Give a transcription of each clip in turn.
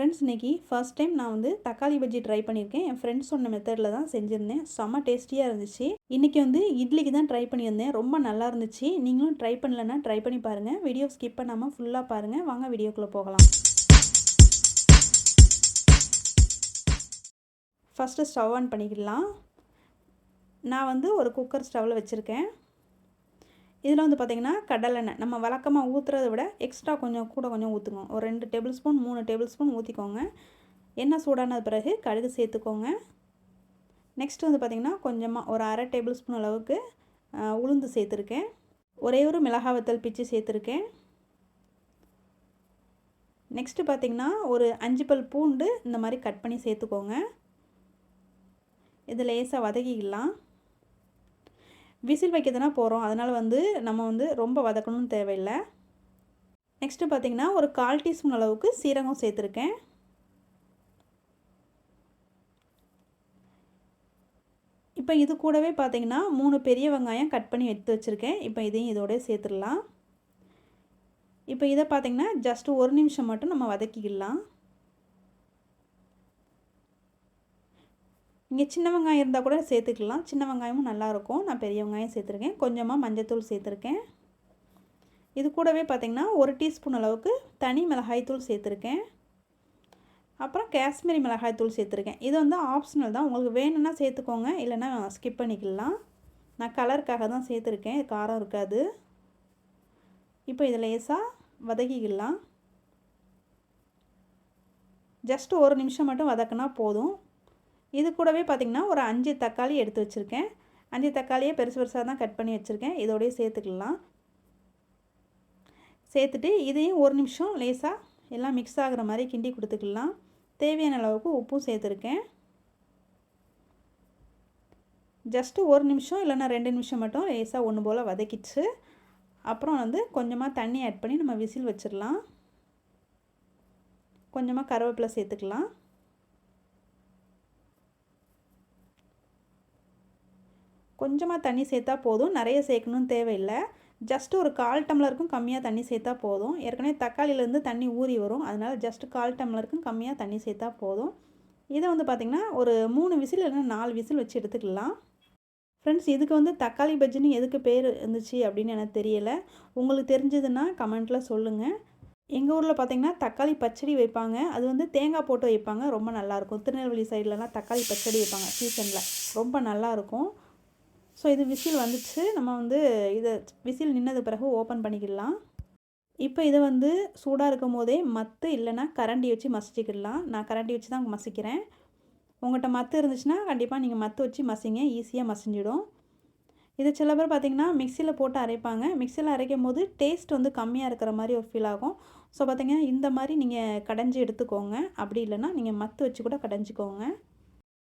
Friends இன்றைக்கி first time நான் வந்து தக்காளி பஜ்ஜி ட்ரை பண்ணியிருக்கேன். என் ஃப்ரெண்ட்ஸ் சொன்ன மெத்தடில் தான் செஞ்சுருந்தேன். செம்ம டேஸ்டியாக இருந்துச்சு. இன்றைக்கி வந்து இட்லிக்கு தான் ட்ரை பண்ணியிருந்தேன். ரொம்ப நல்லா இருந்துச்சு. நீங்களும் ட்ரை பண்ணலன்னா ட்ரை பண்ணி பாருங்கள் வீடியோ ஸ்கிப் பண்ணாமல் ஃபுல்லாக பாருங்கள் வாங்க வீடியோக்குள்ளே போகலாம். ஃபஸ்ட்டு ஸ்டவ் ஆன் பண்ணிக்கிடலாம். நான் வந்து ஒரு குக்கர் ஸ்டவ்வில் வச்சுருக்கேன். இதில் வந்து பார்த்திங்கன்னா கடலெண்ணெய் நம்ம வழக்கமாக ஊற்றுறத விட எக்ஸ்ட்ரா கொஞ்சம் கூட கொஞ்சம் ஊற்றுங்க ஒரு ரெண்டு டேபிள் ஸ்பூன் மூணு டேபிள் ஸ்பூன் ஊற்றிக்கோங்க எண்ணெய் சூடானது பிறகு கடுகு சேர்த்துக்கோங்க. நெக்ஸ்ட் வந்து பார்த்திங்கன்னா கொஞ்சமாக ஒரு அரை டேபிள் ஸ்பூன் அளவுக்கு உளுந்து சேர்த்துருக்கேன். ஒரே ஒரு மிளகா வத்தல் பிச்சு சேர்த்துருக்கேன். நெக்ஸ்ட்டு பார்த்திங்கன்னா ஒரு அஞ்சு பல் பூண்டு இந்த மாதிரி கட் பண்ணி சேர்த்துக்கோங்க. இது லேசாக வதக்கிக்கலாம். விசில் வைக்கிறதுனா போகிறோம் அதனால் வந்து நம்ம வந்து ரொம்ப வதக்கணும்னு தேவையில்லை. நெக்ஸ்ட்டு பார்த்திங்கன்னா ஒரு கால் டீஸ்பூன் அளவுக்கு சீரகம் சேர்த்துருக்கேன். இப்போ இது கூடவே பார்த்திங்கன்னா மூணு பெரிய வெங்காயம் கட் பண்ணி எடுத்து வச்சுருக்கேன். இப்போ இதையும் இதோட சேர்த்துடலாம். இப்போ இதை பார்த்திங்கன்னா ஜஸ்ட்டு ஒரு நிமிஷம் மட்டும் நம்ம வதக்கிக்கலாம். இங்கே சின்ன வெங்காயம் இருந்தால் கூட சேர்த்துக்கலாம். சின்ன வெங்காயமும் நல்லாயிருக்கும் நான் பெரிய வெங்காயம் சேர்த்துருக்கேன். கொஞ்சமாக மஞ்சத்தூள் சேர்த்துருக்கேன். இது கூடவே பார்த்திங்கன்னா ஒரு டீஸ்பூன் அளவுக்கு தனி மிளகாய்த்தூள் சேர்த்துருக்கேன். அப்புறம் காஷ்மீரி மிளகாய்த்தூள் சேர்த்துருக்கேன். இது வந்து ஆப்ஷனல் தான். உங்களுக்கு வேணும்னா சேர்த்துக்கோங்க. இல்லைன்னா ஸ்கிப் பண்ணிக்கலாம். நான் கலருக்காக தான் சேர்த்துருக்கேன். காரம் இருக்காது. இப்போ இதில் லேசாக வதக்கிக்கலாம். ஜஸ்ட் ஒரு நிமிஷம் மட்டும் வதக்கினா போதும். இது கூடவே பார்த்திங்கன்னா ஒரு அஞ்சு தக்காளி எடுத்து வச்சுருக்கேன். அஞ்சு தக்காளியை பெருசு பெருசாக தான் கட் பண்ணி வச்சுருக்கேன். இதோடய சேர்த்துக்கலாம். சேர்த்துட்டு இதையும் ஒரு நிமிஷம் லேசாக எல்லாம் மிக்ஸ் ஆகிற மாதிரி கிண்டி கொடுத்துக்கலாம். தேவையான அளவுக்கு உப்பும் சேர்த்துருக்கேன். ஜஸ்ட்டு ஒரு நிமிஷம் இல்லைன்னா ரெண்டு நிமிஷம் மட்டும் லேசாக ஒன்று போல் வதக்கிச்சு. அப்புறம் வந்து கொஞ்சமாக தண்ணி ஆட் பண்ணி நம்ம விசில் வச்சிடலாம். கொஞ்சமாக கருவேப்பிலை சேர்த்துக்கலாம். கொஞ்சமாக தண்ணி சேர்த்தா போதும். நிறைய சேர்க்கணும்னு தேவையில்லை. ஜஸ்ட் ஒரு கால் டம்ளருக்கும் கம்மியாக தண்ணி சேர்த்தா போதும். ஏற்கனவே தக்காளியிலேருந்து தண்ணி ஊறி வரும். அதனால் ஜஸ்ட் கால் டம்ளருக்கும் கம்மியாக தண்ணி சேர்த்தா போதும். இதை வந்து பார்த்திங்கன்னா ஒரு மூணு விசில் இல்லைன்னா நாலு விசில் வச்சு எடுத்துக்கலாம். ஃப்ரெண்ட்ஸ் இதுக்கு வந்து தக்காளி பஜ்ஜின்னு எதுக்கு பேர் இருந்துச்சு அப்படின்னு எனக்கு தெரியலை. உங்களுக்கு தெரிஞ்சதுன்னா கமெண்ட்டில் சொல்லுங்கள் எங்கள் ஊரில் பார்த்திங்கன்னா தக்காளி பச்சடி வைப்பாங்க. அது வந்து தேங்காய் போட்டு வைப்பாங்க. ரொம்ப நல்லாயிருக்கும் திருநெல்வேலி சைட்லலாம் தக்காளி பச்சடி வைப்பாங்க. சீசனில் ரொம்ப நல்லாயிருக்கும் ஸோ இது விசில் வந்துச்சு. நம்ம வந்து இதை விசில் நின்னது பிறகு ஓப்பன் பண்ணிக்கிடலாம். இப்போ இதை வந்து சூடாக இருக்கும் போதே மத்து இல்லைன்னா கரண்டி வச்சு மசிச்சிக்கிடலாம். நான் கரண்டி வச்சு தான் மசிக்கிறேன். உங்கள்கிட்ட மத்து இருந்துச்சுன்னா கண்டிப்பாக நீங்கள் மத்து வச்சு மசிங்க. ஈஸியாக மசிஞ்சிடும். இது சில பேர் பார்த்திங்கன்னா மிக்சியில் போட்டு அரைப்பாங்க. மிக்சியில் அரைக்கும் போது டேஸ்ட் வந்து கம்மியாக இருக்கிற மாதிரி ஒரு ஃபீல் ஆகும். ஸோ பார்த்திங்கன்னா இந்த மாதிரி நீங்கள் கடைஞ்சி எடுத்துக்கோங்க. அப்படி இல்லைன்னா நீங்கள் மத்து வச்சு கூட கடைஞ்சிக்கோங்க.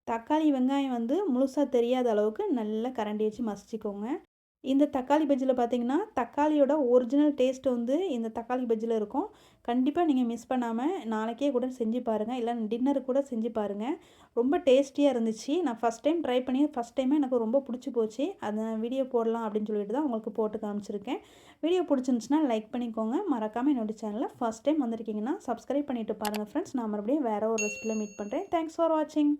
தக்காளி வெங்காயம் வந்து முழுசாக தெரியாத அளவுக்கு நல்லா கரண்டி வச்சு மசிச்சிக்கோங்க. இந்த தக்காளி பஜ்ஜியில் பார்த்தீங்கன்னா தக்காளியோட ஒரிஜினல் டேஸ்ட் வந்து இந்த தக்காளி பஜ்ஜியில் இருக்கும். கண்டிப்பாக நீங்கள் மிஸ் பண்ணாமல் நாளைக்கே கூட செஞ்சு பாருங்கள் இல்லை டின்னர் கூட செஞ்சு பாருங்கள் ரொம்ப டேஸ்டியாக இருந்துச்சு. நான் ஃபஸ்ட் டைம் ட்ரை பண்ணி ஃபஸ்ட் டைமே எனக்கு ரொம்ப பிடிச்சி போச்சு. அதை வீடியோ போடலாம் அப்படின்னு சொல்லிட்டு தான் உங்களுக்கு போட்டு காமிச்சிருக்கேன். வீடியோ பிடிச்சிருந்துச்சுன்னா லைக் பண்ணிக்கோங்க. மறக்காமல் என்னோடய சேனலில் ஃபஸ்ட் டைம் வந்திருக்கீங்கன்னா சப்ஸ்கிரைப் பண்ணிவிட்டு பாருங்கள் ஃப்ரெண்ட்ஸ் நான் மறுபடியும் வேறு ஒரு ரெசிபியில் மீட் பண்ணுறேன் தேங்க்ஸ் ஃபார் வாட்சிங்